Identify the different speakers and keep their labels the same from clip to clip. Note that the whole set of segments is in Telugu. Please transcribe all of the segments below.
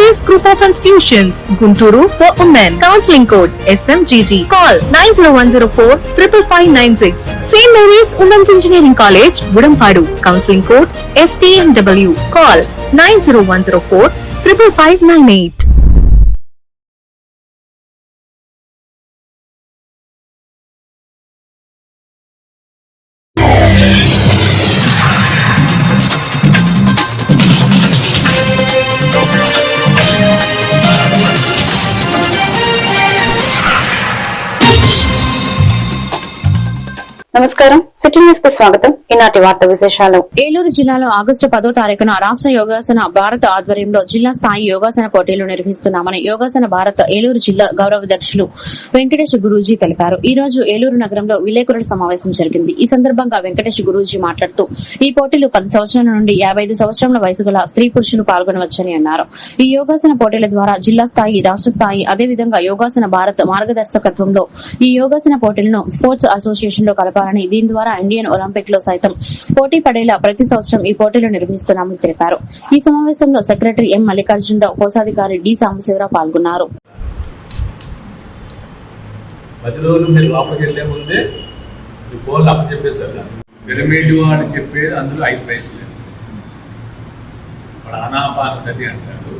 Speaker 1: Serious Group of Institutions, Gunturu for Women. Counseling Code SMGG. Call 90104 55596. St. Mary's Women's Engineering College, Udampadu. Counseling Code STMW. Call 90104 55598.
Speaker 2: నమస్కారం. సిటీ న్యూస్కు స్వాగతం. ఈనాటి వార్త విశేషాలు.
Speaker 3: ఏలూరు జిల్లాలో ఆగస్టు పదో తారీఖున రాష్ట్ర యోగాసన భారత్ ఆధ్వర్యంలో జిల్లా స్థాయి యోగాసన పోటీలు నిర్వహిస్తున్నామని యోగాసన భారత్ ఏలూరు జిల్లా గౌరవ వెంకటేష్ గురూజీ తెలిపారు. ఈ రోజు ఏలూరు నగరంలో విలేకరుల సమావేశం జరిగింది. ఈ సందర్భంగా వెంకటేష్ గురూజీ మాట్లాడుతూ ఈ పోటీలు పది సంవత్సరాల నుండి యాభై ఐదు సంవత్సరాల వయసు గల స్త్రీ పురుషులు పాల్గొనవచ్చని అన్నారు. ఈ యోగాసన పోటీల ద్వారా జిల్లా స్థాయి రాష్ట్ర స్థాయి అదేవిధంగా యోగాసన భారత్ మార్గదర్శకత్వంలో ఈ యోగాసన పోటీలను స్పోర్ట్స్ అసోసియేషన్లో కలపాలని దీని ద్వారా ఇండియన్ ఒలింపిక్లో సైతం పోటీ పడేలా ప్రతి సంవత్సరం ఈ పోటీలు నిర్వహిస్తున్నామని తెలిపారు. ఈ సమావేశంలో సెక్రటరీ ఎం మల్లికార్జునరావు కోశాధికారి డి సాంబశివరావు పాల్గొన్నారు.
Speaker 4: పది రోజులు మీరు లోపలికి వెళ్ళే ముందే మీ ఫోన్లు అప్పు చెప్పేశారు. పిరమిడ్ అని చెప్పి అందులో ఐదు పైసలు వాడు ఆనాపాన సతి అంటారు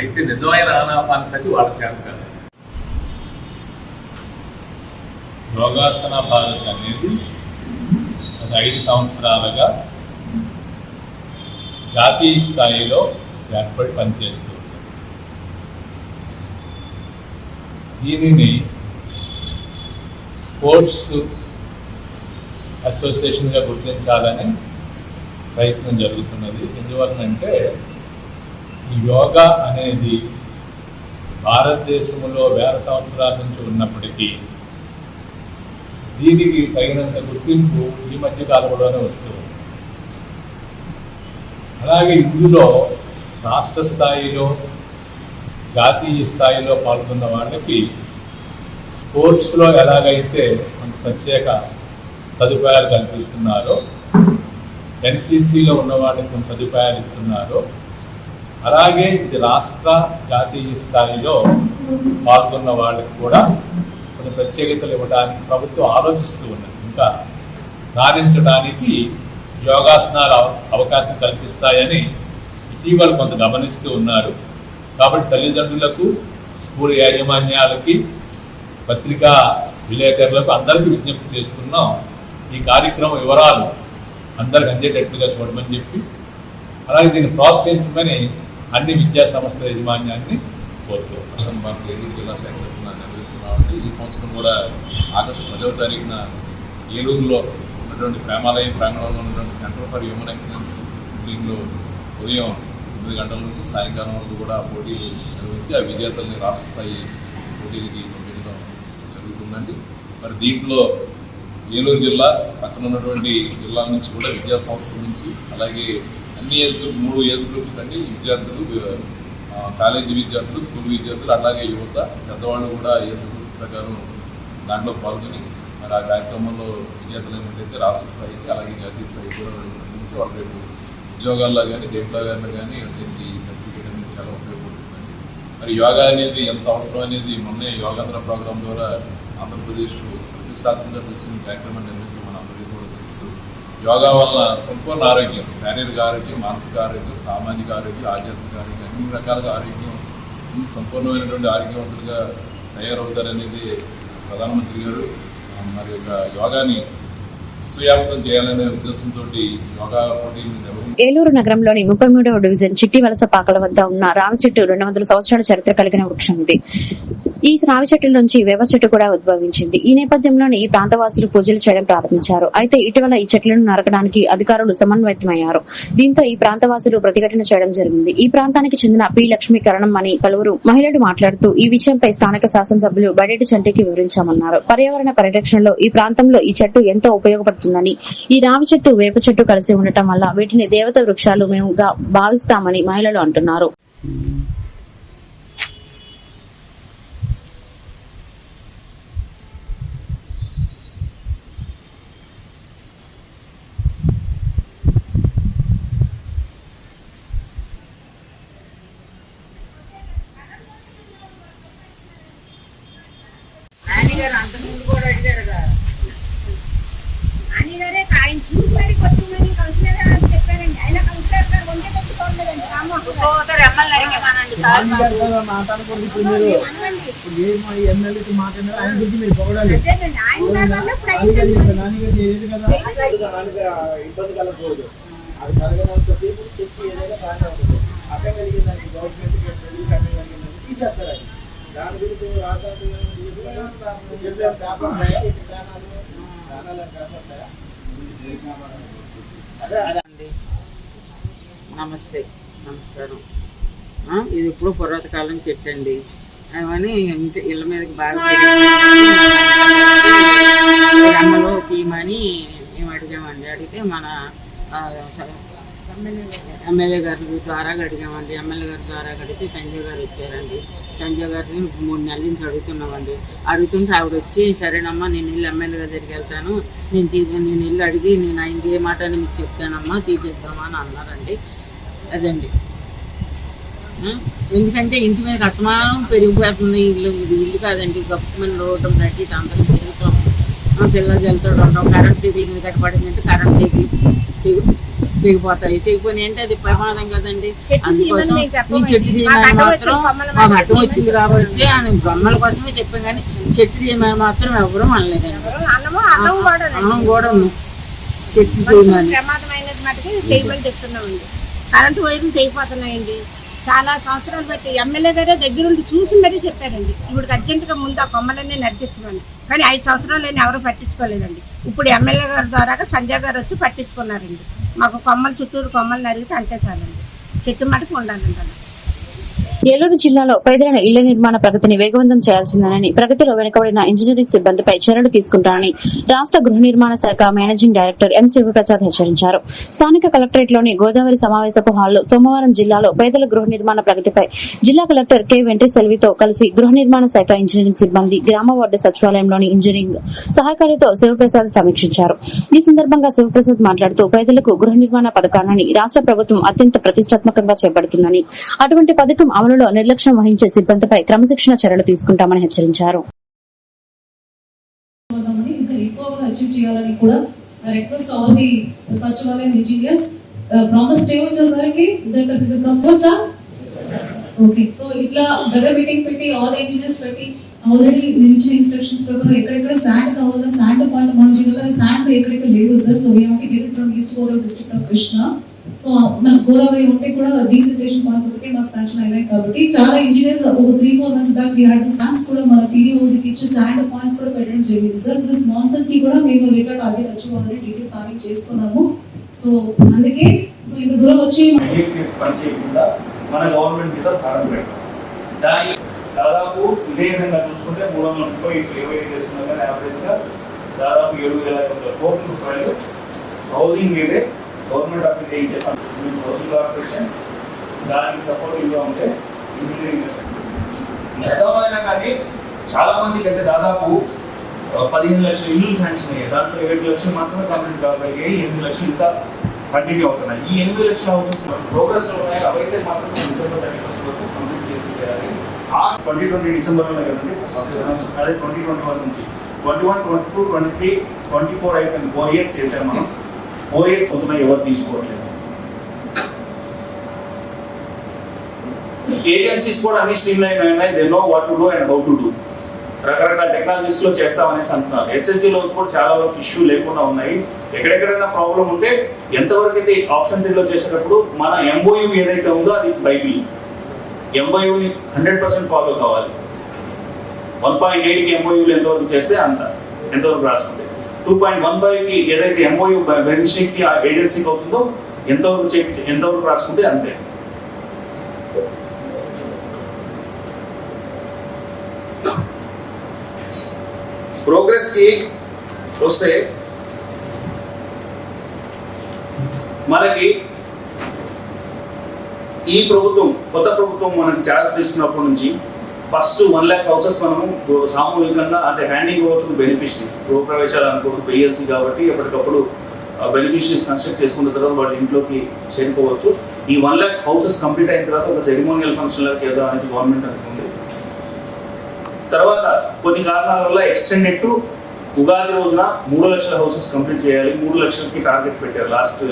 Speaker 4: అయితే నిజమైన ఆనాపాన సతి వాళ్ళకి చేత కాదు. యోగాసన భారత్ అనేది గత ఐదు సంవత్సరాలుగా జాతీయ స్థాయిలో ఏర్పడి పనిచేస్తూ దీనిని స్పోర్ట్స్ అసోసియేషన్గా గుర్తించాలని ప్రయత్నం జరుగుతున్నది. ఎందువలనంటే ఈ యోగా అనేది భారతదేశంలో వేల సంవత్సరాల నుంచి ఉన్నప్పటికీ దీనికి తగినంత గుర్తింపు ఈ మధ్య కాలంలోనే వస్తుంది. అలాగే ఇందులో రాష్ట్ర స్థాయిలో జాతీయ స్థాయిలో పాల్గొన్న వాళ్ళకి స్పోర్ట్స్లో ఎలాగైతే కొంత ప్రత్యేక సదుపాయాలు కల్పిస్తున్నారో ఎన్సీసీలో ఉన్న వాళ్ళకి కొన్ని సదుపాయాలు ఇస్తున్నారో అలాగే ఇది రాష్ట్ర జాతీయ స్థాయిలో పాల్గొన్న వాళ్ళకి కూడా కొన్ని ప్రత్యేకతలు ఇవ్వడానికి ప్రభుత్వం ఆలోచిస్తూ ఉన్నది. ఇంకా రాణించడానికి యోగాసనాలు అవకాశం కల్పిస్తాయని ఇటీవల కొంత గమనిస్తూ ఉన్నారు. కాబట్టి తల్లిదండ్రులకు స్కూల్ యాజమాన్యాలకి పత్రికా విలేకరులకు అందరికీ విజ్ఞప్తి చేస్తున్నాం. ఈ కార్యక్రమం వివరాలు అందరికి అందేటట్టుగా చూడమని చెప్పి అలాగే దీన్ని ప్రోత్సహించమని అన్ని విద్యా సంస్థల యాజమాన్యాన్ని కోరుతున్నాం
Speaker 5: జిల్లా శాఖ తరఫున ఈ సంవత్సరం కూడా ఆగస్టు పదవ తారీఖున ఏలూరులో ఉన్నటువంటి ప్రేమాలయం ప్రాంగణంలో ఉన్నటువంటి సెంటర్ ఫర్ హ్యూమన్ ఎక్సలెన్స్ దీనిలో ఉదయం తొమ్మిది గంటల నుంచి సాయంకాలం వరకు కూడా పోటీలు నిర్వహించి ఆ విజేతల్ని రాష్ట్ర స్థాయి పోటీలకి పంపించడం జరుగుతుందండి. మరి దీంట్లో ఏలూరు జిల్లా పక్కన ఉన్నటువంటి జిల్లాల నుంచి కూడా విద్యా సంస్థల నుంచి అలాగే అన్ని ఏజ్ గ్రూప్ మూడు ఏజ్ గ్రూప్స్ అండి. విద్యార్థులు కాలేజీ విద్యార్థులు స్కూల్ విద్యార్థులు అలాగే యువత పెద్దవాళ్ళు కూడా ఏ గ్రూప్స్ ప్రకారం దాంట్లో పాల్గొని మరి ఆ కార్యక్రమంలో విద్యార్థులు ఏంటంటే రాష్ట్ర స్థాయికి అలాగే జాతీయ స్థాయికి కూడా వెళ్ళినటువంటి వాళ్ళు రేపు ఉద్యోగాల్లో కానీ దేంట్లో కానీ కానీ దీనికి సర్టిఫికేట్ అనేది చాలా ఉపయోగపడుతుందండి. మరి యోగా అనేది ఎంత అవసరం అనేది మొన్నే యోగాంధ్ర ప్రోగ్రాం ద్వారా ఆంధ్రప్రదేశ్ ప్రతిష్టాత్మకంగా తీసుకున్న కార్యక్రమం నిర్వహించి మన అందరికీ కూడా తెలుసు యోగా వల్ల సంపూర్ణ ఆరోగ్యం. శారీరక ఆరోగ్యం మానసిక ఆరోగ్యం సామాజిక ఆరోగ్యం ఆధ్యాత్మిక ఆరోగ్యం అన్ని రకాలుగా ఆరోగ్యం సంపూర్ణమైనటువంటి ఆరోగ్యవంతులుగా తయారవుతారనేది ప్రధానమంత్రి గారు. మరి ఒక యోగాని చేయాలనే ఉద్దేశంతో యోగా
Speaker 3: ఏలూరు నగరంలోని ముప్పై మూడవ డివిజన్ చిట్టి వలస పాకల వద్ద ఉన్న రావి చెట్టు రెండు వందల సంవత్సరాల చరిత్ర కలిగిన వృక్షం ఇది. ఈ రావి చెట్టు నుంచి వేప చెట్టు కూడా ఉద్భవించింది. ఈ నేపథ్యంలోనే ఈ ప్రాంతవాసులు పూజలు చేయడం ప్రారంభించారు. అయితే ఇటీవల ఈ చెట్లను నరకడానికి అధికారులు సమన్వయమయ్యారు దీంతో ఈ ప్రాంతవాసులు ప్రతిఘటన చేయడం జరిగింది. ఈ ప్రాంతానికి చెందిన పి లక్ష్మీకరణం అని పలువురు మహిళలు మాట్లాడుతూ ఈ విషయంపై స్థానిక శాసనసభ్యులు బడేటి చంటికి వివరించామన్నారు. పర్యావరణ పరిరక్షణలో ఈ ప్రాంతంలో ఈ చెట్టు ఎంతో ఉపయోగపడుతుందని ఈ రావి చెట్టు వేప చెట్టు కలిసి ఉండటం వల్ల వీటిని దేవత వృక్షాలు మేముగా భావిస్తామని మహిళలు అంటున్నారు
Speaker 6: నాన్నగారు అంతకుముందు కూడా అడిగారు కదా నాన్నగారే ఆయన చూసి మరి కొట్టిందని కౌన్సిలర్ గారు అని చెప్పారండి ఆయన కౌన్సిలర్ గారు వంటే పెట్టుకోలేదండి రామోహన్ ఎమ్మెల్యే అడిగేమానండి సార్ అనండి. అదేనండి ఆయన గారు అన్నప్పుడు అయిందండి.
Speaker 7: ఇబ్బంది కలగకూడదు అది కలగనంతసేపు చెప్పి ఏదైనా బాగానే ఉంటుంది అక్కడ కలిగిందని గవర్నమెంట్ తీసేస్తారు అది దాని గురించి చెప్పారు కాపాడాయా కానాలు కాపాడాయా అదే అదే
Speaker 8: అండి నమస్తే నమస్కారం ఇది ఎప్పుడు పురాతకాలం చెట్టు అండి అవని ఇంకా ఇళ్ళ మీదకి బాగా అమ్మలో తీయమని మేము అడిగామండి. అడిగితే మన ఎమ్మెల్యే గారి ద్వారా అడిగామండి. ఎమ్మెల్యే గారి ద్వారా అడిగితే సంజయ్ గారు వచ్చారండి. సంజయ్ గారిని మూడు నెలల నుంచి అడుగుతున్నామండి. అడుగుతుంటే ఆవిడ వచ్చి సరేనమ్మా నేను ఇల్లు ఎమ్మెల్యే గారి దగ్గరికి వెళ్తాను. నేను తీ నేను ఇల్లు అడిగి నేను ఆయనకి ఏ మాట అని మీకు చెప్తానమ్మా తీపిద్దామా అని అన్నారండి. అదండి. ఎందుకంటే ఇంటి మీద కట్మానం పెరిగిపోతుంది ఇల్లు. ఇల్లు కాదండి గొప్ప మీద రోడ్డు నట్టి అందరూ తిరుగుతాం ఆ, పిల్లలు వెళ్తాడు ఉంటాం కరెంట్ తెగులు మీద కట్టబడింది అంటే కరెంట్ తెగి తెగి తెగిపోతాయి. తెగిపోయి అంటే అది ప్రమాదం కదండి. అందుకోసం. ఈ చెట్టు తీయమని మాత్రం మాకు
Speaker 6: మీద
Speaker 8: అడ్డం వచ్చింది కాబట్టి ఆయన బొమ్మల కోసమే చెప్పాం కానీ చెట్టు తీయమని మాత్రం ఎవరు అనలేదండి.
Speaker 6: అన్నం కూడా.
Speaker 8: చెట్టు తీయమని
Speaker 6: ప్రమాదమైనది మటుకు చేయమని చెప్తున్నామండి కరెంటు వైర్లు తెగిపోతున్నాయండి. చాలా సంవత్సరాలు బట్టి ఎమ్మెల్యే గారే దగ్గరుండి చూసి మరీ చెప్పారండి. ఇప్పుడు అర్జెంటుగా ముందు ఆ కొమ్మలన్నీ నడిపించమని. కానీ ఐదు సంవత్సరాలు ఎవరు పట్టించుకోలేదండి. ఇప్పుడు ఎమ్మెల్యే గారి ద్వారా సంజయ్ గారు వచ్చి పట్టించుకున్నారండి. మాకు కొమ్మలు చుట్టూరు కొమ్మలు నరిగితే అంతే చాలండి. చెట్టు మటుకు ఉండాలండి
Speaker 3: ఏలూరు జిల్లాలో పేదల ఇళ్ళ నిర్మాణ ప్రగతిని వేగవంతం చేయాల్సిందేనని ప్రగతిలో వెనుకబడిన ఇంజనీరింగ్ సిబ్బందిపై చర్యలు తీసుకుంటారని రాష్ట గృహ నిర్మాణ శాఖ మేనేజింగ్ డైరెక్టర్ ఎం శివప్రసాద్ హెచ్చరించారు. స్థానిక కలెక్టరేట్లోని గోదావరి సమావేశపు హాల్లో సోమవారం జిల్లాలో పేదల గృహ నిర్మాణ ప్రగతిపై జిల్లా కలెక్టర్ కె వెంకటేశ్వరితో కలిసి గృహ నిర్మాణ శాఖ ఇంజనీరింగ్ సిబ్బంది గ్రామ వార్డు సచివాలయంలోని ఇంజనీరింగ్ సహాయకారితో శివప్రసాద్ సమీక్షించారు. ఈ సందర్భంగా శివప్రసాద్ మాట్లాడుతూ పేదలకు గృహ నిర్మాణ పథకాన్ని రాష్ట్ర ప్రభుత్వం అత్యంత ప్రతిష్టాత్మకంగా చేపడుతుందని అటువంటి పథకం అమలులో నిర్లక్ష్యం వహించే సిబ్బందిపై క్రమశిక్షణ చర్యలు తీసుకుంటామని హెచ్చరించారు.
Speaker 9: ఇంకా ఎక్కువగా అచీవ్ చేయాలని కూడా request all the Sachivalayam engineers promise చేయవచ్చేసరికి that కంపోజా ఓకే సో ఇట్లా వెదర్ మీటింగ్ పెట్టి ఆల్ ఇంజనీర్స్ పెట్టి ఆల్రెడీ మీరు ఇచ్చిన ఇన్స్ట్రక్షన్స్ ప్రకారం ఎక్కడెక్కడ శాండ్ కావాలో శాండ్ పార్ట్ మన జిల్లాలో శాండ్ ఎక్కడెక్కడ లేవు sir so we have to get from east Godavari district of Krishna so మన గోదావరి ఉంటే కూడా డీసెంట్రేషన్ పాయింట్స్ ఒకటి మాకు శాంక్షన్ అయినాయి కాబట్టి చాలా ఇంజనీర్స్ ఒక three four months back we had sands కూడా మన పీడీఓస్కి ఇచ్చి శాండ్ పాయింట్స్ కూడా పెట్టడం జరిగింది. సార్ దిస్ మాన్సన్కి కూడా మేము ఎట్లా టార్గెట్ అచీవ్ డీటెయిల్ ప్లానింగ్ చేసుకున్నాము. సో అందుకే సో ఇంత దూరం వచ్చి
Speaker 7: పని చేయకుండా మన గవర్నమెంట్ మీద భారం పెట్టాం. దాని దాదాపు ఇదే విధంగా చూసుకుంటే మూడు వందల ముప్పై ఇరవై ఐదు చేస్తున్నాం కానీ యావరేజ్గా దాదాపు ఏడు వేల ఐదు వందల కోట్ల రూపాయలు హౌసింగ్ మీదే గవర్నమెంట్ ఆఫ్ ఇండియా ఇచ్చే ఫండ్ మీన్స్ హౌసింగ్ కార్పొరేషన్ దానికి సపోర్టివ్గా ఉంటే ఇంజనీరింగ్ గతంలో అయినా కానీ చాలామందికి అంటే దాదాపు పదిహేను లక్షల ఇల్లు శాంక్షన్ అయ్యాయి. దాంట్లో ఏడు లక్షలు మాత్రమే కంప్లీట్ కాగలిగాయి ఎనిమిది లక్షలు ఇంకా కంటిన్యూ అవుతున్నాయి. ఈ ఎనిమిది లక్షల హౌసెస్ ప్రోగ్రెస్ ఉన్నాయి? అవైతే మాత్రం డిసెంబర్ థర్టీ ఫస్ట్ వరకు కంప్లీట్ చేసేసేయాలి. ఆ ట్వంటీ ట్వంటీ డిసెంబర్లో కదండి? అదే ట్వంటీ ట్వంటీ వన్ నుంచి. Twenty one twenty two twenty three twenty four అయిపోయింది. ఫోర్ ఇయర్స్ చేసాం మనం. ఫోర్ సొంతమై ఎవరు తీసుకోవట్లేదు. ఏజెన్సీస్ కూడా అన్ని స్ట్రీమ్ లైన్ ఉన్నాయి. They know what to do and how to do రకరకాల టెక్నాలజీస్లో చేస్తామనేసి అంటున్నారు. ఎస్ఎస్జీ లోన్స్ కూడా చాలా వరకు ఇష్యూ లేకుండా ఉన్నాయి. ఎక్కడెక్కడైనా ప్రాబ్లం ఉంటే ఎంతవరకు అయితే ఆప్షన్ త్రీలో చేసేటప్పుడు మన ఎంఓయూ ఏదైతే ఉందో అది బైబిల్. ఎంఓయూని హండ్రెడ్ పర్సెంట్ ఫాలో కావాలి. వన్ పాయింట్ ఎయిట్కి ఎంఓయూలు ఎంతవరకు చేస్తే అంత ఎంతవరకు రాసుకుంటే. టూ పాయింట్ వన్ ఫైవ్కి ఏదైతే ఎంఓయూ బెనిఫిషరీకి ఆ ఏజెన్సీకి అవుతుందో ఎంతవరకు చేయించి ఎంతవరకు రాసుకుంటే అంతే. ప్రోగ్రెస్కి వస్తే మనకి ఈ ప్రభుత్వం కొత్త ప్రభుత్వం మనకి ఛార్జ్ తీసుకున్నప్పటి నుంచి ఫస్ట్ వన్ ల్యాక్ హౌసెస్ మనము సామూహికంగా అంటే హ్యాండింగ్ ఓవర్ బెనిఫిషరీస్ గృహప్రవేశాలు అనుకోవడం పిఎల్సీ కాబట్టి ఎప్పటికప్పుడు బెనిఫిషరీస్ కన్స్ట్రక్ట్ చేసుకున్న తర్వాత వాళ్ళ ఇంట్లోకి చేరుకోవచ్చు. ఈ వన్ ల్యాక్ హౌసెస్ కంప్లీట్ అయిన తర్వాత ఒక సెరిమోనియల్ ఫంక్షన్ లాగా చేద్దాం అనేసి గవర్నమెంట్ అనుకుంది. తర్వాత కొన్ని కారణాల వల్ల ఎక్స్టెండెడ్ టు ఉగాది రోజున మూడు లక్షల హౌసెస్ కంప్లీట్ చేయాలి. మూడు లక్షలకి టార్గెట్ పెట్టారు. లాస్ట్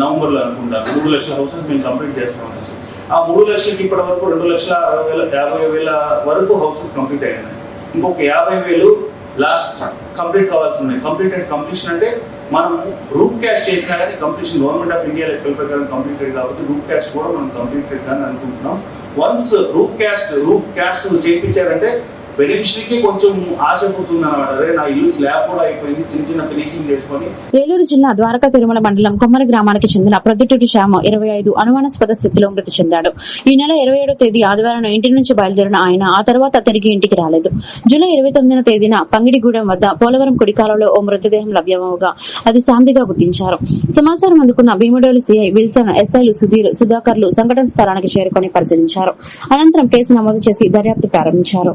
Speaker 7: నవంబర్లో అనుకుంటాను. మూడు లక్షల హౌసెస్ మేము కంప్లీట్ చేస్తాం అనేసి. ఆ మూడు లక్షలకి ఇప్పటి వరకు రెండు లక్షల అరవై వేల యాభై వేల వరకు హౌసెస్ కంప్లీట్ అయ్యాయి. ఇంకొక యాభై వేలు లాస్ట్ కంప్లీట్ కావాల్సి ఉన్నాయి. కంప్లీట్ అండ్ కంప్లీషన్ అంటే మనం రూఫ్ క్యాష్ చేసినా కానీ కంప్లీషన్ గవర్నమెంట్ ఆఫ్ ఇండియా లెక్కల ప్రకారం కంప్లీటెడ్ కాబట్టి రూఫ్ క్యాష్ కూడా మనం కంప్లీటెడ్ అని అనుకుంటున్నాం. Once roof cast roof cast చేయించారంటే బెనిఫిషరీకి కొంచెం ఆశ అనమాట నా ఇల్లు స్లాబ్ కూడా అయిపోయింది చిన్న చిన్న ఫినిషింగ్ చేసుకొని.
Speaker 3: ఏలూరు జిల్లా ద్వారకా తిరుమల మండలం కొమ్మరి గ్రామానికి చెందిన ప్రొద్దుటూరి శ్యామ ఇరవై ఐదు అనుమానాస్పద స్థితిలో మృతి చెందాడు. ఈ నెల ఇరవై ఏడో తేదీ ఆదివారం ఇంటి నుంచి బయలుదేరిన ఆయన ఆ తర్వాత తిరిగి ఇంటికి రాలేదు. జూలై ఇరవై తొమ్మిదిన తేదీన పంగిడిగూడెం వద్ద పోలవరం కుడికాలలో ఓ మృతదేహం లభ్యమవగా అది శాంతిగా గుర్తించారు. సమాచారం అందుకున్న భీముడోలి సిఐ విల్సన్ ఎస్ఐలు సుధీర్ సుధాకర్లు సంఘటన స్థలానికి చేరుకొని పరిశీలించారు. అనంతరం కేసు నమోదు చేసి దర్యాప్తు ప్రారంభించారు.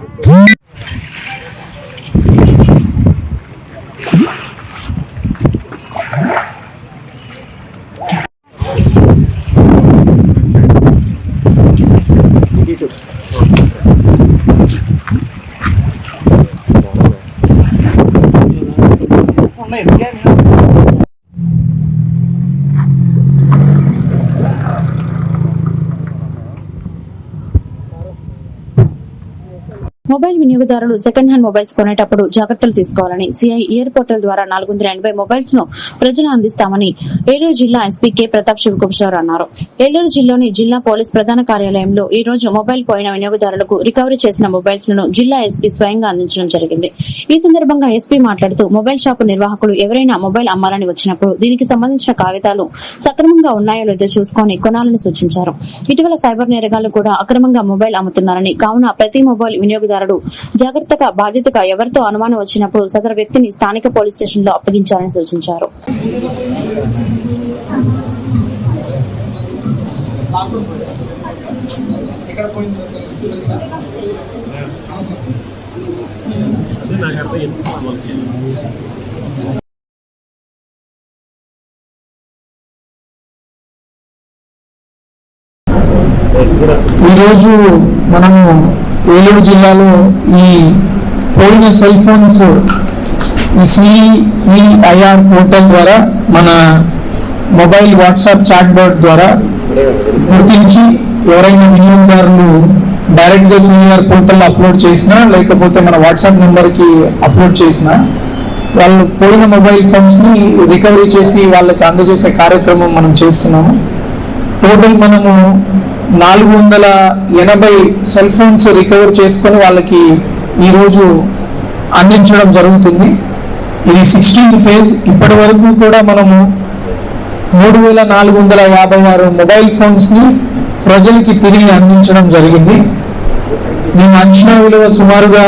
Speaker 3: మొబైల్ వినియోగదారులు సెకండ్ హ్యాండ్ మొబైల్స్ కొనేటప్పుడు జాగ్రత్తలు తీసుకోవాలని సిఐ ఇయర్ పోర్టల్ ద్వారా నాలుగు వందల ఎనభై మొబైల్స్ను ప్రజలు అందిస్తామని ఏలూరు జిల్లా ఎస్పీ కె ప్రతాప్ శివకుమార్ అన్నారు. ఏలూరు జిల్లాలోని జిల్లా పోలీస్ ప్రధాన కార్యాలయంలో ఈ రోజు మొబైల్ పోయిన వినియోగదారులకు రికవరీ చేసిన మొబైల్స్లను జిల్లా ఎస్పీ స్వయంగా అందించడం జరిగింది. ఈ సందర్భంగా ఎస్పీ మాట్లాడుతూ మొబైల్ షాపు నిర్వాహకులు ఎవరైనా మొబైల్ అమ్మాలని వచ్చినప్పుడు దీనికి సంబంధించిన కాగితాలు సక్రమంగా ఉన్నాయో లేదో చూసుకొని కొనాలని సూచించారు. ఇటీవల సైబర్ నేరగాళ్ళు కూడా అక్రమంగా మొబైల్ అమ్ముతున్నారని కావున ప్రతి మొబైల్ వినియోగదారుడు జాగ్రత్తగా బాధ్యతగా ఎవరితో అనుమానం వచ్చినప్పుడు సదరు వ్యక్తిని స్థానిక పోలీస్ స్టేషన్లో అప్పగించాలని సూచించారు.
Speaker 10: ఈరోజు మనము ఏలూరు జిల్లాలో ఈ పోయిన సెల్ ఫోన్స్ ఈ సిఈఐఆర్ పోర్టల్ ద్వారా మన మొబైల్ వాట్సాప్ చాట్బోర్డ్ ద్వారా గుర్తించి ఎవరైనా వినియోగదారులు డైరెక్ట్గా సిఈఆర్ పోర్టల్ అప్లోడ్ చేసినా లేకపోతే మన వాట్సాప్ నెంబర్కి అప్లోడ్ చేసినా వాళ్ళు పోయిన మొబైల్ ఫోన్స్ని రికవరీ చేసి వాళ్ళకి అందజేసే కార్యక్రమం మనం చేస్తున్నాము. టోటల్ మనము నాలుగు వందల ఎనభై సెల్ ఫోన్స్ రికవర్ చేసుకొని వాళ్ళకి ఈరోజు అందించడం జరుగుతుంది. ఇది సిక్స్టీన్త్ ఫేజ్ ఇప్పటి వరకు కూడా మనము మూడు వేల నాలుగు వందల యాభై ఆరు మొబైల్ ఫోన్స్ని ప్రజలకి తిరిగి అందించడం జరిగింది. దీని అంచనా విలువ సుమారుగా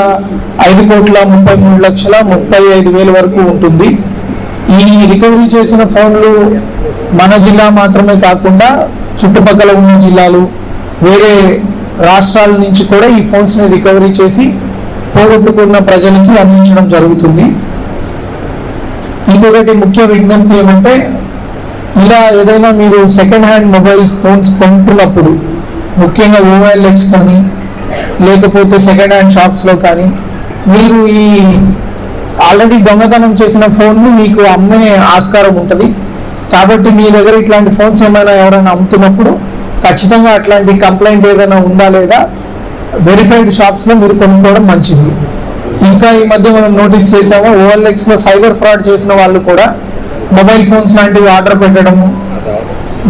Speaker 10: ఐదు కోట్ల ముప్పై మూడు లక్షల ముప్పై ఐదు వేల వరకు ఉంటుంది. ఈ రికవరీ చేసిన ఫోన్లు మన జిల్లా మాత్రమే కాకుండా చుట్టుపక్కల ఉన్న జిల్లాలు వేరే రాష్ట్రాల నుంచి కూడా ఈ ఫోన్స్ని రికవరీ చేసి పోగొట్టుకున్న ప్రజలకి అందించడం జరుగుతుంది. ఇంకొకటి ముఖ్య విజ్ఞప్తి ఏమంటే ఇలా ఏదైనా మీరు సెకండ్ హ్యాండ్ మొబైల్ ఫోన్స్ కొంటున్నప్పుడు ముఖ్యంగా ఓఎల్ఎక్స్ కానీ లేకపోతే సెకండ్ హ్యాండ్ షాప్స్లో కానీ మీరు ఈ ఆల్రెడీ దొంగతనం చేసిన ఫోన్ను మీకు అమ్మే ఆస్కారం ఉంటుంది. కాబట్టి మీ దగ్గర ఇట్లాంటి ఫోన్స్ ఏమైనా ఎవరైనా అమ్ముతున్నప్పుడు ఖచ్చితంగా అట్లాంటి కంప్లైంట్ ఏదైనా ఉందా లేదా వెరిఫైడ్ షాప్స్లో మీరు కొనుక్కోవడం మంచిది. ఇంకా ఈ మధ్య మనం నోటీస్ చేసాము ఓఎల్ఎక్స్లో సైబర్ ఫ్రాడ్ చేసిన వాళ్ళు కూడా మొబైల్ ఫోన్స్ లాంటివి ఆర్డర్ పెట్టడము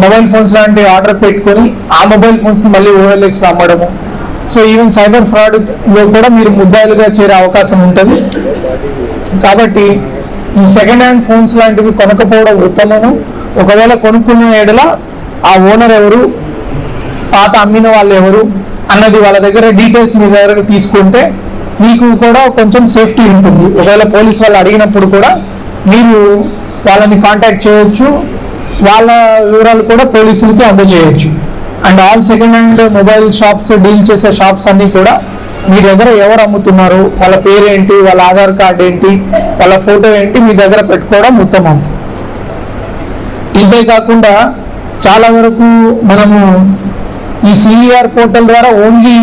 Speaker 10: మొబైల్ ఫోన్స్ లాంటివి ఆర్డర్ పెట్టుకొని ఆ మొబైల్ ఫోన్స్ని మళ్ళీ ఓఎల్ఎక్స్లో అమ్మడము. సో ఈవెన్ సైబర్ ఫ్రాడ్లో కూడా మీరు ముద్దాయిలుగా చేరే అవకాశం ఉంటుంది. కాబట్టి ఈ సెకండ్ హ్యాండ్ ఫోన్స్ లాంటివి కొనకపోవడం ఉత్తమము. ఒకవేళ కొనుక్కునే ఏడల ఆ ఓనర్ ఎవరు? పాత అమ్మిన వాళ్ళు ఎవరు? అన్నది వాళ్ళ దగ్గర డీటెయిల్స్ మీ దగ్గర తీసుకుంటే మీకు కూడా కొంచెం సేఫ్టీ ఉంటుంది. ఒకవేళ పోలీస్ వాళ్ళు అడిగినప్పుడు కూడా మీరు వాళ్ళని కాంటాక్ట్ చేయొచ్చు. వాళ్ళ వివరాలు కూడా పోలీసులకి అందజేయచ్చు. And all second hand mobile shops deal చేసే షాప్స్ అన్నీ కూడా మీ దగ్గర ఎవరు అమ్ముతున్నారు? వాళ్ళ పేరు ఏంటి వాళ్ళ ఆధార్ కార్డ్ ఏంటి? వాళ్ళ ఫోటో ఏంటి? మీ దగ్గర పెట్టుకోవడం ఉత్తమం. ఇవే కాకుండా చాలా వరకు మనము ఈ సిఈఆర్ పోర్టల్ ద్వారా ఓన్లీ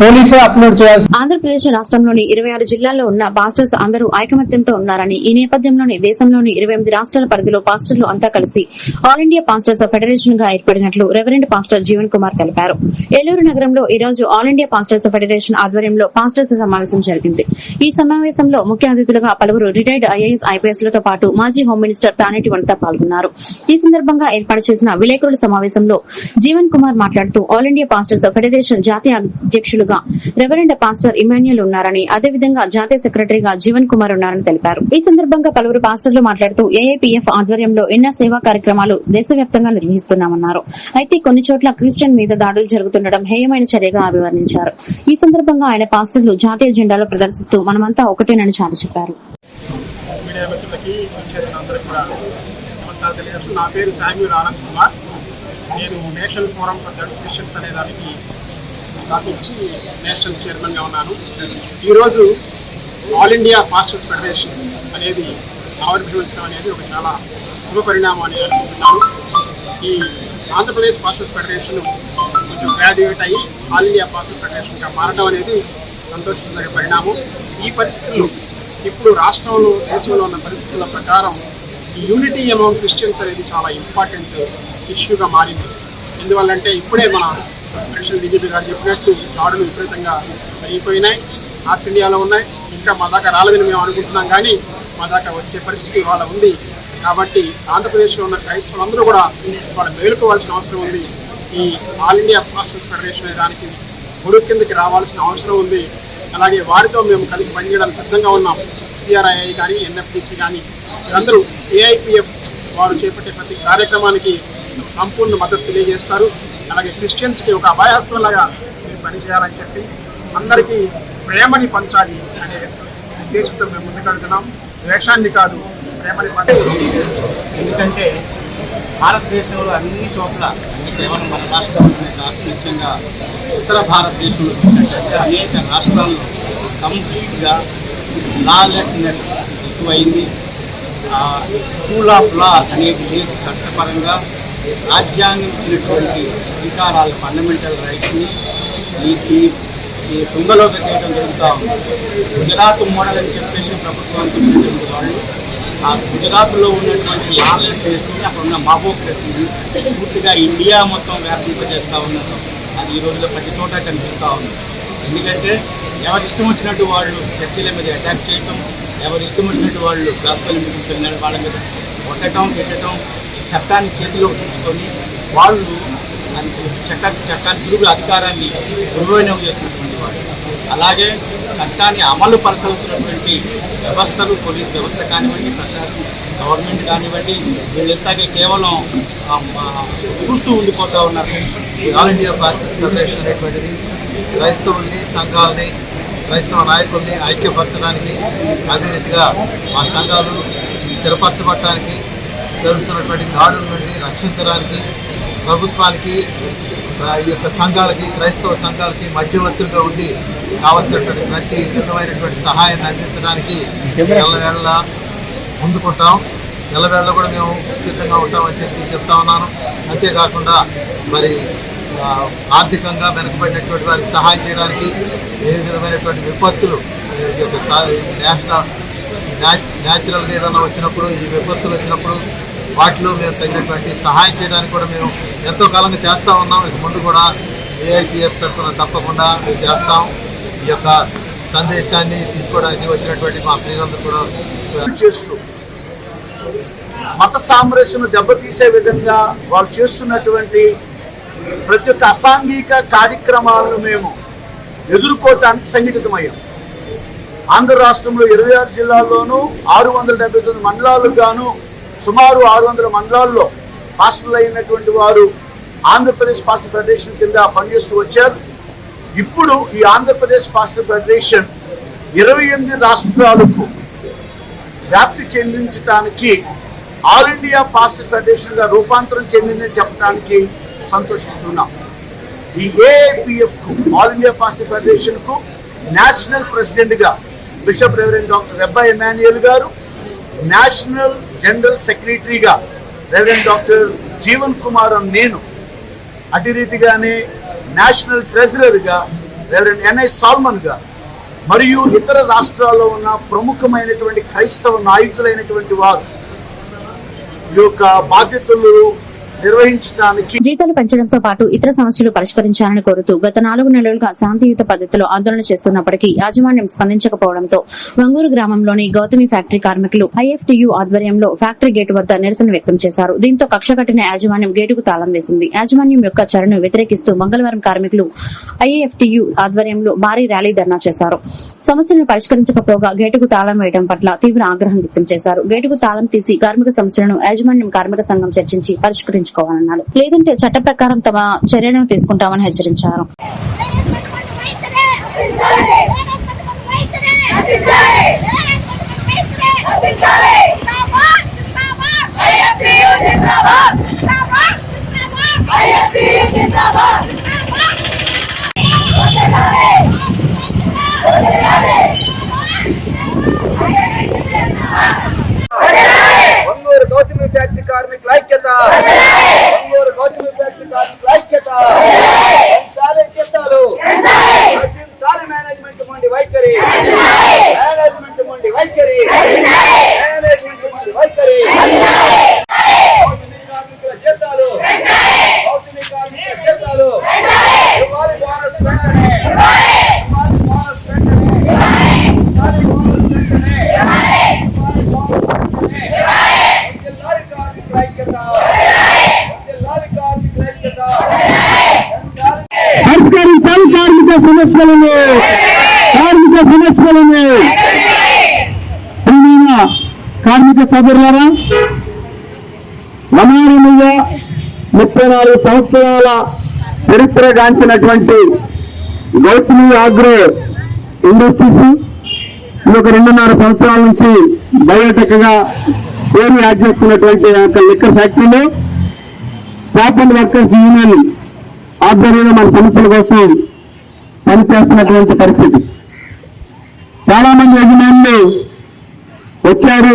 Speaker 10: పోలీసే అప్లోడ్ చేయాల్సి
Speaker 3: ఆంధ్రప్రదేశ్ రాష్ట్రంలోని ఇరవై ఆరు జిల్లాల్లో ఉన్న పాస్టర్స్ అందరూ ఐకమత్యంతో ఉన్నారని ఈ నేపథ్యంలోని దేశంలోని ఇరవై ఎనిమిది రాష్ట్రాల పరిధిలో పాస్టర్లు అంతా కలిసి ఆల్ ఇండియా పాస్టర్స్ ఫెడరేషన్గా ఏర్పడినట్లు రెవరెండ్ పాస్టర్ జీవన్ కుమార్ తెలిపారు. ఏలూరు నగరంలో ఈ రోజు ఆల్ ఇండియా పాస్టర్స్ ఫెడరేషన్ ఆధ్వర్యంలో పాస్టర్స్ సమావేశం జరిగింది ఈ సమావేశంలో ముఖ్య అతిథులుగా పలువురు రిటైర్డ్ ఐఏఎస్ ఐపీఎస్లతో పాటు మాజీ హోం మినిస్టర్ తానేటి వనిత పాల్గొన్నారు. ఈ సందర్భంగా ఏర్పాటు చేసిన విలేకరుల సమావేశంలో జీవన్ కుమార్ మాట్లాడుతూ ఆల్ ఇండియా పాస్టర్స్ ఫెడరేషన్ జాతీయ అధ్యక్షులుగా రెవరెండ్ పాస్టర్ ఇమాన్యుల్ ఉన్నారని అదేవిధంగా జాతీయ సెక్రటరీగా జీవన్ కుమార్ ఉన్నారని తెలిపారు. ఈ సందర్భంగా పలువురు పాస్టర్లు మాట్లాడుతూ ఏఐపీఎఫ్ ఆధ్వర్యంలో ఎన్నో సేవా కార్యక్రమాలు దేశవ్యాప్తంగా నిర్వహిస్తున్నామన్నారు. అయితే కొన్ని చోట్ల క్రిస్టియన్ మీద దాడులు జరుగుతుండడం హేయమైన చర్యగా అభివర్ణించారు. ఈ సందర్భంగా ఆయన పాస్టర్లు జాతీయ జెండాలో ప్రదర్శిస్తూ మనమంతా ఒకటేనని చాటి చెప్పారు.
Speaker 11: మీడియా మిత్రులకి కూడా నమస్కారం తెలియజేస్తూ నా పేరు శామ్యూల్ ఆనంద్ కుమార్. నేను నేషనల్ ఫోరం ఫర్ క్రిస్టియన్స్ అనే దానికి స్థాపించి నేషనల్ చైర్మన్గా ఉన్నాను. ఈరోజు ఆల్ ఇండియా పాస్టర్స్ ఫెడరేషన్ అనేది ఆవిర్భవించడం అనేది ఒక చాలా శుభ పరిణామం అని అనుకుంటున్నాను. ఈ ఆంధ్రప్రదేశ్ పాస్టర్స్ ఫెడరేషన్ కొంచెం గ్రాడ్యుయేట్ అయ్యి ఆల్ ఇండియా పాస్టర్స్ ఫెడరేషన్గా మారడం అనేది సంతోషించే పరిణామం. ఈ పరిస్థితుల్లో ఇప్పుడు రాష్ట్రంలో దేశంలో ఉన్న పరిస్థితుల ప్రకారం ఈ యూనిటీ అమౌంట్ క్రిస్టియన్స్ అనేది చాలా ఇంపార్టెంట్ ఇష్యూగా మారింది. ఎందువల్లంటే ఇప్పుడే మన ప్రెసిడెంట్ బీజేపీ గారు చెప్పినట్టు దాడులు విపరీతంగా పెరిగిపోయినాయి. నార్త్ ఇండియాలో ఉన్నాయి. ఇంకా మా దాకా రాలేదని మేము అనుకుంటున్నాం కానీ మా దాకా వచ్చే పరిస్థితి ఇవాళ ఉంది. కాబట్టి ఆంధ్రప్రదేశ్లో ఉన్న క్రైస్తవులందరూ కూడా వాళ్ళు మేలుకోవాల్సిన అవసరం ఉంది. ఈ ఆల్ ఇండియా పాస్టల్ ఫెడరేషన్ అనే దానికి పొడుగు కిందకి రావాల్సిన అవసరం ఉంది. అలాగే వారితో మేము కలిసి పనిచేయడానికి సిద్ధంగా ఉన్నాం. సిఆర్ఐఐ కానీ ఎన్ఎఫ్డిసి కానీ వీరందరూ ఏఐపిఎఫ్ వారు చేపట్టే ప్రతి కార్యక్రమానికి సంపూర్ణ మద్దతు తెలియజేస్తారు. అలాగే క్రిస్టియన్స్కి ఒక అభయాస్త్రంలాగా మీరు పనిచేయాలని చెప్పి అందరికీ ప్రేమని పంచాలి అనే ఉద్దేశంతో మేము ముందుకెళ్తున్నాం. ద్వేషాన్ని కాదు ప్రేమని పంచాలి
Speaker 12: ఎందుకంటే భారతదేశంలో అన్ని చోట్ల కేవలం మన రాష్ట్రంలోనే కాదు ముఖ్యంగా ఉత్తర భారతదేశంలో చూసినట్లయితే అనేక రాష్ట్రాల్లో కంప్లీట్గా లాలెస్నెస్ ఎక్కువైంది. రూల్ ఆఫ్ లాస్ అనేది లేదు చట్టపరంగా. రాజ్యాంగం ఇచ్చినటువంటి అధికారాలు ఫండమెంటల్ రైట్స్ని ఈ ఈ- ఈ తుంగలో పెట్టేయడం జరుగుతూ ఉంది. గుజరాత్ మోడల్ అని చెప్పేసి ప్రభుత్వానికి వాళ్ళు. ఆ గుజరాత్లో ఉన్నటువంటి లాలెస్నెస్ని అక్కడ ఉన్న మాబోక్రసీని పూర్తిగా ఇండియా మొత్తం వ్యాపింపజేస్తూ ఉన్నారు అది ఈ రోజుల్లో ప్రతి చోట కనిపిస్తూ ఉంది. ఎందుకంటే ఎవరి ఇష్టం వచ్చినట్టు వాళ్ళు చర్చిల మీద అటాక్ చేయటం ఎవరి ఇష్టం వచ్చినట్టు వాళ్ళు గాస్పల్ మీదకి వెళ్ళిన వాళ్ళ మీద కొట్టడం పెట్టడం చట్టాన్ని చేతిలోకి తీసుకొని వాళ్ళు చట్ట చట్టాన్ని తిరుగు అధికారాన్ని దుర్వినియోగం చేసినటువంటి వాళ్ళు. అలాగే చట్టాన్ని అమలు పరచాల్సినటువంటి వ్యవస్థలు పోలీస్ వ్యవస్థ కానివ్వండి ప్రశాసన గవర్నమెంట్ కానివ్వండి వీళ్ళంతాగే కేవలం చూస్తూ ఉండిపోతూ ఉన్నారు. ఆల్ ఇండియా పాస్టర్స్ ఫెడరేషన్ అనేటువంటిది క్రైస్తవుల్ని సంఘాలని క్రైస్తవ నాయకుల్ని ఐక్యపరచడానికి అదే రీతిగా మా సంఘాలు స్థిరపరచబడటానికి జరుగుతున్నటువంటి దాడుల నుండి రక్షించడానికి ప్రభుత్వానికి ఈ యొక్క సంఘాలకి క్రైస్తవ సంఘాలకి మధ్యవర్తులుగా ఉండి కావలసినటువంటి ప్రతి విధమైనటువంటి సహాయాన్ని అందించడానికి ఎల్లవేళ ముందుకుంటాం.
Speaker 13: నెలవేళ్ళ కూడా మేము సిద్ధంగా ఉంటామని చెప్పి చెప్తా ఉన్నాను. అంతేకాకుండా మరి ఆర్థికంగా వెనుకబడినటువంటి వారికి సహాయం చేయడానికి ఏ విధమైనటువంటి విపత్తులు ఈ యొక్క సా- నేషనల్ న్యాచురల్గా ఏదైనా వచ్చినప్పుడు ఈ విపత్తులు వచ్చినప్పుడు వాటిలో మేము తగినటువంటి సహాయం చేయడానికి కూడా మేము ఎంతో కాలంగా చేస్తూ ఉన్నాం. ఇక ముందు కూడా ఏఐపిఎఫ్ తరఫున తప్పకుండా మేము చేస్తాం. ఈ యొక్క సందేశాన్ని తీసుకోవడానికి వచ్చినటువంటి మా ప్రియులందరూ కూడా
Speaker 11: చేస్తూ మత సామరస్యను దెబ్బతీసే విధంగా వాళ్ళు చేస్తున్నటువంటి ప్రతి ఒక్క అసాంఘిక కార్యక్రమాలను మేము ఎదుర్కోవటానికి సంఘటితమయ్యాం. ఆంధ్ర రాష్ట్రంలో ఇరవై ఆరు జిల్లాల్లోనూ ఆరు వందల డెబ్బై తొమ్మిది మండలాలకు గాను సుమారు ఆరు వందల మండలాల్లో పాస్టర్లు అయినటువంటి వారు ఆంధ్రప్రదేశ్ పాస్టర్ ఫెడరేషన్ కింద పనిచేస్తూ వచ్చారు. ఇప్పుడు ఈ ఆంధ్రప్రదేశ్ పాస్టర్ ఫెడరేషన్ ఇరవై ఎనిమిది రాష్ట్రాలకు వ్యాప్తి చెందించడానికి ఆల్ ఇండియా పాస్టర్ ఫెడరేషన్గా రూపాంతరం చెందిందని చెప్పడానికి సంతోషిస్తున్నాం. ఈ ఏఐపిఎఫ్కు ఆల్ ఇండియా పాస్టర్ ఫెడరేషన్కు నేషనల్ ప్రెసిడెంట్గా bishop reverend doctor Rebba Emmanuel garu national general సెక్రటరీగా రెవరెండ్ డాక్టర్ జీవన్ కుమార్ అని నేను. అటు రీతిగానే నేషనల్ ట్రెజరర్గా రెవరెండ్ ఎన్ఐ సాల్మన్గా మరియు ఇతర రాష్ట్రాల్లో ఉన్న ప్రముఖమైనటువంటి క్రైస్తవ నాయకులైనటువంటి వారు. ఈ యొక్క బాధ్యతలు నిర్వహించడానికి
Speaker 3: జీతాలు పెంచడంతో పాటు ఇతర సమస్యలు పరిష్కరించాలని కోరుతూ గత నాలుగు నెలలుగా శాంతియుత పద్ధతిలో ఆందోళన చేస్తున్నప్పటికీ యాజమాన్యం స్పందించకపోవడంతో వంగూరు గ్రామంలోని గౌతమి ఫ్యాక్టరీ కార్మికులు ఐఎఫ్టియు ఆధ్వర్యంలో ఫ్యాక్టరీ గేటు వద్ద నిరసన వ్యక్తం చేశారు. దీంతో కక్ష కట్టిన యాజమాన్యం గేటుకు తాళం వేసింది. యాజమాన్యం యొక్క చరణను వ్యతిరేకిస్తూ మంగళవారం కార్మికులు ఐఎఫ్టియు ఆధ్వర్యంలో భారీ ర్యాలీ ధర్నా చేశారు. సమస్యలను పరిష్కరించకపోగా గేటుకు తాళం వేయడం పట్ల తీవ్ర ఆగ్రహం వ్యక్తం చేశారు. గేటుకు తాళం తీసి కార్మిక సమస్యలను యాజమాన్యం కార్మిక సంఘం చర్చించి పరిష్కరించుకోవాలన్నారు లేదంటే చట్ట ప్రకారం తమ చర్యలను తీసుకుంటామని హెచ్చరించారు
Speaker 11: Ah! గౌతమి ఫ్యాక్టరీ కార్మికుల ఐక్యత. ఒంగోలు గౌతమి ఫ్యాక్టరీ కార్మికుల ఐక్యత. పెంచాలి జీతాలు నశించాలి మేనేజ్మెంట్ మొండి వైఖరి. మేనేజ్మెంట్ మొండి వైఖరి. మేనేజ్మెంట్ మొండి వైఖరి గౌతమి కార్మికుల జీతాలు గౌతమి కార్మికుల జీతాలు ఇవ్వాలి బోనస్ వెంటనే ఇవ్వాలి బోనస్ వెంటనే ఇవ్వాలి బోనస్ వెంటనే ఇవ్వాలి బోనస్ వెంటనే జిల్లారి కార్మికుల ఐక్యత జిల్లారి కార్మికుల ఐక్యత
Speaker 14: పరిష్కరించాలి కార్మిక సమస్యలను కార్మిక సమస్యలను కార్మిక సోదరులారా నమారముగా ముప్పై నాలుగు సంవత్సరాల చరిత్ర గాంచినటువంటి గౌతమి ఆగ్రో ఇండస్ట్రీస్ ఈ ఒక రెండున్నర సంవత్సరాల నుంచి బయోటెక్గా పేరు యాడ్ చేస్తున్నటువంటి యొక్క లిక్కర్ ఫ్యాక్టరీలో స్టాఫ్ అండ్ వర్కర్స్ యూనియన్ ఆధ్వర్యంలో మన సమస్యల కోసం పనిచేస్తున్నటువంటి పరిస్థితి. చాలామంది యజమానులు వచ్చారు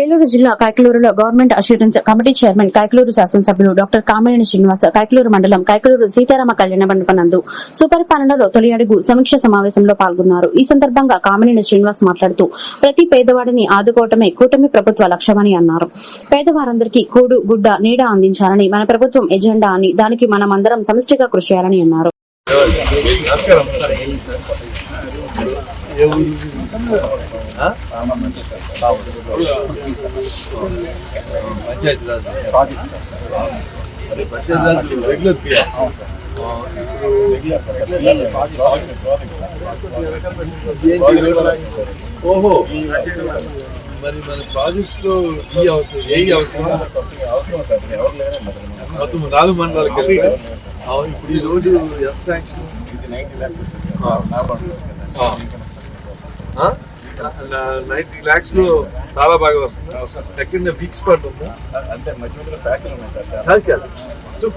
Speaker 3: ఏలూరు జిల్లా కైకలూరులో government assurance committee chairman Kaikaluru శాసనసభ్యులు డాక్టర్ కామినేని శ్రీనివాస కైకలూరు మండలం కైకలూరు సీతారామ కళ్యాణ మండపనందు సుపరిపాలనలో తొలి అడుగు సమీక్ష సమావేశంలో పాల్గొన్నారు. ఈ సందర్భంగా కామినేని శ్రీనివాస్ మాట్లాడుతూ ప్రతి పేదవాడిని ఆదుకోవటమే కూటమి ప్రభుత్వ లక్ష్యమని అన్నారు. పేదవారందరికీ కూడు గుడ్డ నీడ అందించాలని మన ప్రభుత్వం ఎజెండా అని దానికి మనమందరం సమిష్టిగా కృషి చేయాలని అన్నారు.
Speaker 15: నమస్కారం సార్ పంచాయతీ రాజ్ ప్రాజెక్ట్ అదే పంచాయతీ రాజ్ రెగ్యులర్ ఓహో. మరి మన ప్రాజెక్ట్లో ఈ అవసరం ఏ అవసరం మొత్తం నాలుగు మండలాలు కలిపి ఇప్పుడు ఈ రోజు ఎంత శాంక్షన్ నైన్టీ ల్యాక్స్లో చాలా బాగా వస్తుంది. సెకండ్ వీక్స్ పడ్ ఉందా? అంటే మధ్య ఫ్యాక్టరీ కాదు కాదు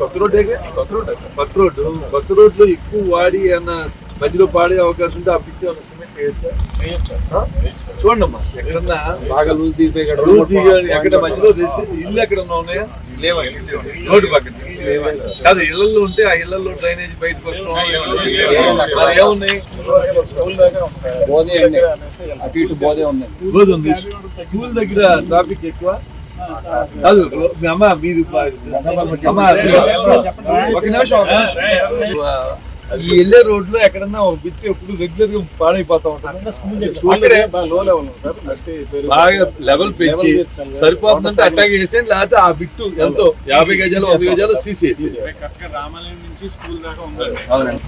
Speaker 15: కొత్త రోడ్ కొత్త రోడ్ కొత్త రోడ్డు కొత్త రోడ్లో ఎక్కువ వాడి అన్న మధ్యలో పాడే అవకాశం ఉంటే ఆ పిచ్చి ఏమైనా సిమెంట్ వేయచ్చా? చూడండి అమ్మా ఎక్కడన్నా
Speaker 16: బాగా లూజ్ దిగిపోయి
Speaker 15: ఎక్కడ మధ్యలో తీసి ఇల్లు ఎక్కడ ఉన్నాయా రోడ్డు పక్కన. కాదు ఇళ్ళలో ఉంటే ఆ ఇళ్ళలో డ్రైనేజ్ బయటకు వస్తున్నాం. మరి ఏమున్నాయి
Speaker 16: బోధే అటు ఇటు బోధే ఉన్నాయి
Speaker 15: రోజు ఉంది. స్కూల్ దగ్గర ట్రాఫిక్ ఎక్కువ. కాదు మీ అమ్మ మీరు అమ్మ ఒక నిమిషం ఒక నిమిషం. ఈ వెళ్ళే రోడ్లో ఎక్కడన్నా ఒక బిట్ ఎప్పుడు రెగ్యులర్గా పాడైపోతా బాగా లెవెల్ పెంచి సరిపోతుందంటే అట్టాగే వేసేయండి లేకపోతే ఆ బిట్టు ఎంతో యాభై గజాలు వంద గజాలు తీసేసి
Speaker 5: రామాలయం నుంచి స్కూల్ దాకా ఉందండి.
Speaker 15: అవునండి.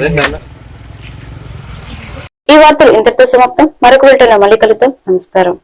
Speaker 15: రండి. అన్న.
Speaker 2: ఈ వార్తలు ఇంతటితో సమాప్తం. మరొక వీటిలో మళ్ళీ కలుద్దాం. నమస్కారం.